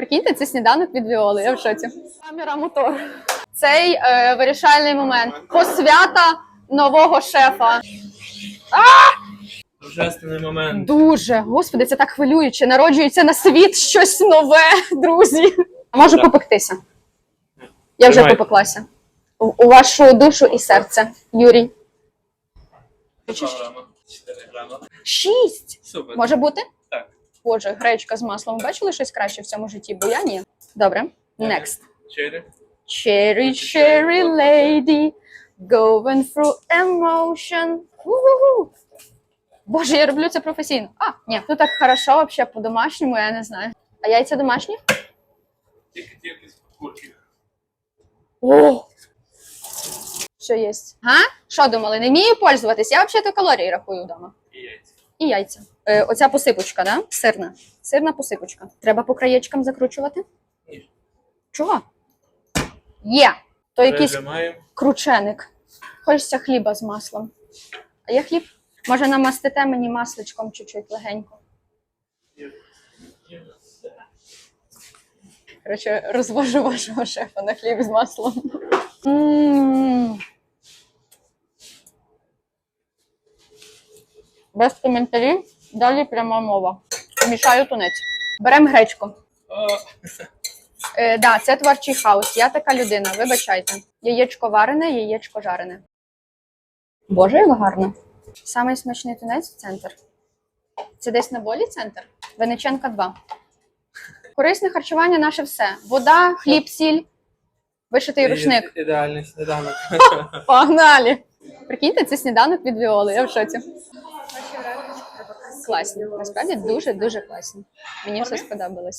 Прикиньте, це сніданок від Віоли. Я в шоці. Камера мотор. Цей е, вирішальний момент. Посвята нового шефа. Торжественний момент. Дуже, господи, це так хвилююче. Народжується на світ щось нове, друзі. Можу Так. попектися. Я вже Тримай. попеклася. У, у вашу душу і серце, Юрій. Чотири грама. Шість. Супер. Може бути? Боже, гречка з маслом. Бачили щось краще в цьому житті? Бо я ні. Добре. Next. Чотири. Cherry, cherry lady, going through emotion. У-ху-ху. Боже, я роблю це професійно. А, ні, ну так хорошо, вообще по-домашньому, я не знаю. А яйця домашні? Тільки-тільки з курки. О! Що є? Га? Що думали? Не вмію пользуватись? Я взагалі то калорії рахую вдома. І яйця. І яйця. Е, оця посипочка, да? Сирна. Сирна посипочка. Треба по краєчкам закручувати? Ні. Чого? Є. То якийсь Пережимаємо. крученик. Хочеться хліба з маслом. А є хліб? Може, намастите мені масличком чуть-чуть легенько. Коротше, розвожу вашого шефа на хліб з маслом. М. Без коментарів. Далі пряма мова. Мішаю тунець. Беремо гречку. Е, да, це творчий хаос. Я така людина, вибачайте. Яєчко варене, яєчко жарене. Боже, як гарно. Самий смачний тунець центр. Це десь на болі центр? Вениченка 2. Корисне харчування наше все. Вода, хліб, сіль, вишитий рушник. Ідеальний сніданок. Погнали! Прикиньте, це сніданок від Віоли, я в шоці. Класні. Насправді дуже-дуже класні. Мені все сподобалось.